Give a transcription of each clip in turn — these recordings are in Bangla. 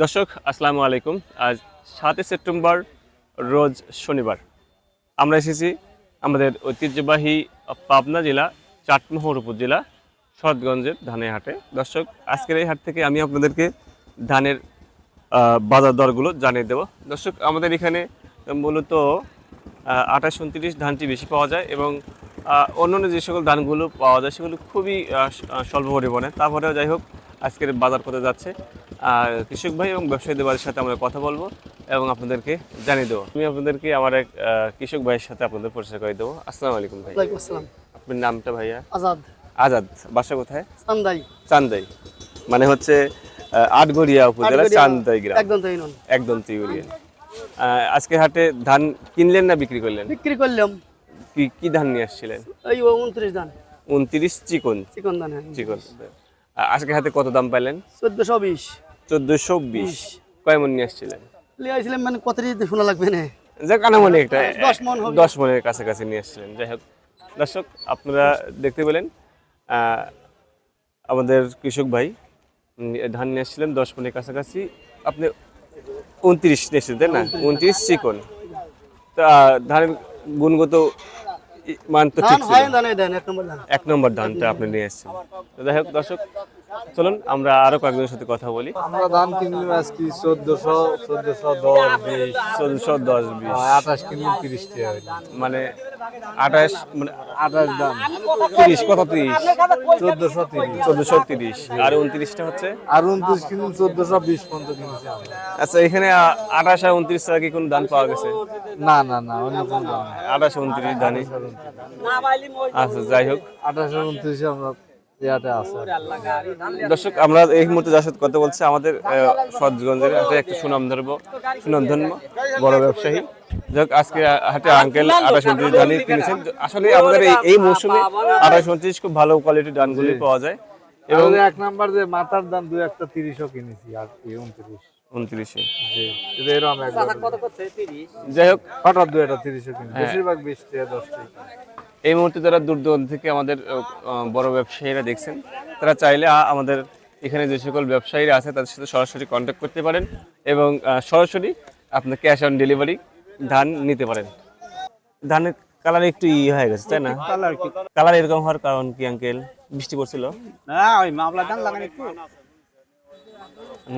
দর্শক, আসসালামু আলাইকুম। আজ সাতই সেপ্টেম্বর, রোজ শনিবার। আমরা এসেছি আমাদের ঐতিহ্যবাহী পাবনা জেলা, চাটমোহর উপজেলা সৎগঞ্জের ধানের হাটে। দর্শক, আজকের এই হাট থেকে আমি আপনাদেরকে ধানের বাজার দরগুলো জানিয়ে দেব। দর্শক, আমাদের এখানে মূলত আঠাশ উনত্রিশ ধানটি বেশি পাওয়া যায় এবং অন্যান্য যে সকল ধানগুলো পাওয়া যায়, সেগুলো খুবই স্বল্প পরিমাণে। তারপরেও যাই হোক আজকের বাজার কোথায় যাচ্ছে। আর কৃষক ভাই এবং ব্যবসায়ীদের বাড়ির সাথে আমরা কথা বলব এবং আপনাদেরকে জানিয়ে দেবো। আমি আপনাদেরকে আমার এক কৃষক ভাইয়ের সাথে আপনাদের পরিচয় করে দেবো। আসসালামু আলাইকুম ভাই। আসসালাম। আপনার নামটা ভাইয়া? আজাদ। আজাদ। বাসা কোথায়? চান্দাই। চান্দাই। মানে হচ্ছে আটগড়িয়া উপজেলা চান্দাই গ্রাম। একদম তাই একদম আজকে হাটে ধান কিনলেন না বিক্রি করলেন? বিক্রি করলাম। কি কি ধান নিয়ে আসছিলেন? ওই উনত্রিশ দান উনত্রিশ চিকন। চিকন দান হ্যাঁ। চিকন আজকে হাতে কত দাম পাইলেন? চোদ্দশো বিশ। চোদ্দশো বিশ। কয় মন নিয়ে আসছিলেন? লিয়ে আসছিলাম মানে কত শোনা লাগবে না। যাক আনামনে একটা দশ হবে। দশ মনের কাছাকাছি নিয়ে আসছিলেন। যাই হোক দর্শক আপনারা দেখতে পেলেন আমাদের কৃষক ভাই ধান নিয়ে আসছিলেন দশ মনের কাছাকাছি। আপনি উনত্রিশ নিয়ে তাই না? উনত্রিশ চিকন। তা ধানের গুণগত মান তো ঠিক এক নম্বর ধান। এক নম্বর ধানটা আপনি নিয়ে এসেছেন। যাই হোক দর্শক চলুন আমরা আরও কয়েকজনের সাথে কথা বলি। আমরা ধান কিনলাম আজকে চোদ্দশো চোদ্দশো দশ বিশ। চোদ্দশো দশ বিশ। আঠাশ কিনলাম তিরিশ মানে আঠাশ মানে আঠাশ দাম। তিরিশ কত তিরিশ চোদ্দশো তিরিশ। চোদ্দশো তিরিশ। আর উনত্রিশটা হচ্ছে? আর উনত্রিশ কিনলাম চোদ্দশো বিশ পর্যন্ত কিনেছি আচ্ছা এখানে আঠাশ আর উনত্রিশ টাকা কি কোনো দান পাওয়া গেছে? না না না অন্য কোনো দাম আঠাশ উনত্রিশ দানি। আচ্ছা যাই হোক। আঠাশ আর উনত্রিশে আমরা আছে। দর্শক আমরা এই মুহূর্তে যার সাথে কথা বলছি আমাদের সৎগঞ্জের একটা সুনাম ধরব সুনামধন্য বড় ব্যবসায়ী। যাক আজকে হাটে আঙ্কেল আঠাশ উনত্রিশ ধানই কিনেছেন আসলে আমাদের এই এই মৌসুমে আঠাশ উনত্রিশ খুব ভালো কোয়ালিটির ধানগুলি পাওয়া যায়। এবং এক নাম্বার যে মাথার দাম একটা তিরিশও কিনেছি আর কি উনত্রিশ। উনত্রিশে। যাই হোক। হঠাৎ একটা তিরিশও কিনেছি। বেশিরভাগ বিশ টাকা দশ এই মুহূর্তে যারা দূর দূরান্ত থেকে আমাদের বড় ব্যবসায়ীরা দেখছেন তারা চাইলে আমাদের এখানে যে সকল ব্যবসায়ীরা আছে তাদের সাথে সরাসরি কন্ট্যাক্ট করতে পারেন এবং সরাসরি আপনার ক্যাশ অন ডেলিভারি ধান নিতে পারেন। ধানের কালার একটু ই হয়ে গেছে তাই না? কালার কি? কালার এরকম হওয়ার কারণ কি আঙ্কেল বৃষ্টি পড়ছিল? না ওই মামলা ধান লাগানি তো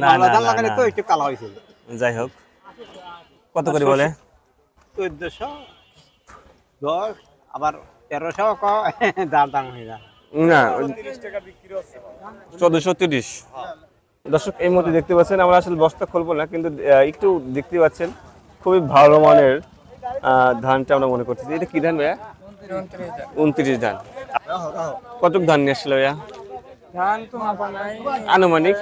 না মামলা ধান না, তো একটু কালা হয়েছিল যাই হোক। কত করে বলে? চোদ্দশো দশ আবার তেরোশো ক দাম দাম হয়ে যায়। না দর্শক এই মুহূর্তে দেখতে পাচ্ছেন আমরা আসলে বস্তা খুলবো না কিন্তু একটু দেখতে পাচ্ছেন। খুবই ভালো মানের ধানটা আমরা মনে করতেছি। এটা কি ধান ভাইয়া? উনত্রিশ ধান। কতক ধান নিয়ে আসছিল ভাইয়া? আনুমানিক?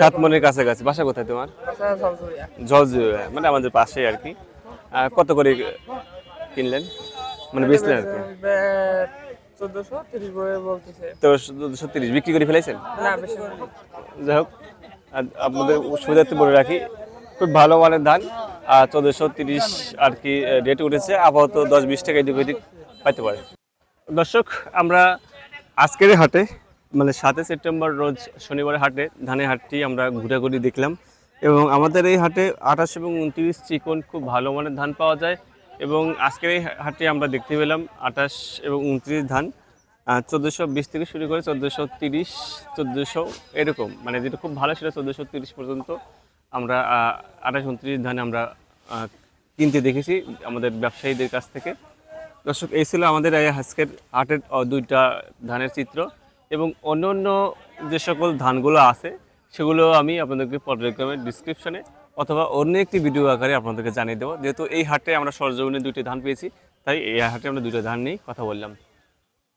সাত মনের কাছাকাছি। বাসা কোথায় তোমার? জলজুয়া মানে আমাদের পাশে আর কি। কত করে কিনলেন? মানে বেচলেন আর কি? চোদ্দশো তিরিশ বিক্রি করে ফেলেছেন যাই হোক আপনাদের সুবিধার্থে বলে রাখি খুব ভালো মানের ধান। আর চোদ্দোশো তিরিশ আর কি রেট উঠেছে। আপাতত দশ বিশ টাকা এদিক ওদিক পাইতে পারে। দর্শক, আমরা আজকের হাটে মানে সাতই সেপ্টেম্বর রোজ শনিবারের হাটে ধানের হাটটি আমরা ঘুরাঘুরি দেখলাম। এবং আমাদের এই হাটে আঠাশ এবং উনত্রিশ চিকন খুব ভালো মানের ধান পাওয়া যায়। এবং আজকের এই হাটে আমরা দেখতে পেলাম আঠাশ এবং উনত্রিশ ধান। চোদ্দোশো বিশ থেকে শুরু করে চোদ্দোশো তিরিশ, চোদ্দোশো এরকম। মানে যেটা খুব ভালো সেটা চোদ্দোশো তিরিশ পর্যন্ত আমরা আঠাশ উনত্রিশ ধানে আমরা কিনতে দেখেছি আমাদের ব্যবসায়ীদের কাছ থেকে। দর্শক, এই ছিল আমাদের এই আজকের হাটের দুইটা ধানের চিত্র এবং অন্য অন্য যে সকল ধানগুলো আছে, সেগুলো আমি আপনাদেরকে পর্যায়ক্রমে ডিসক্রিপশনে অথবা অন্য একটি ভিডিও আকারে আপনাদেরকে জানিয়ে দেবো। যেহেতু এই হাটে আমরা সরজমিনে দুইটি ধান পেয়েছি, তাই এই হাটে আমরা দুইটা ধান নিয়েই কথা বললাম।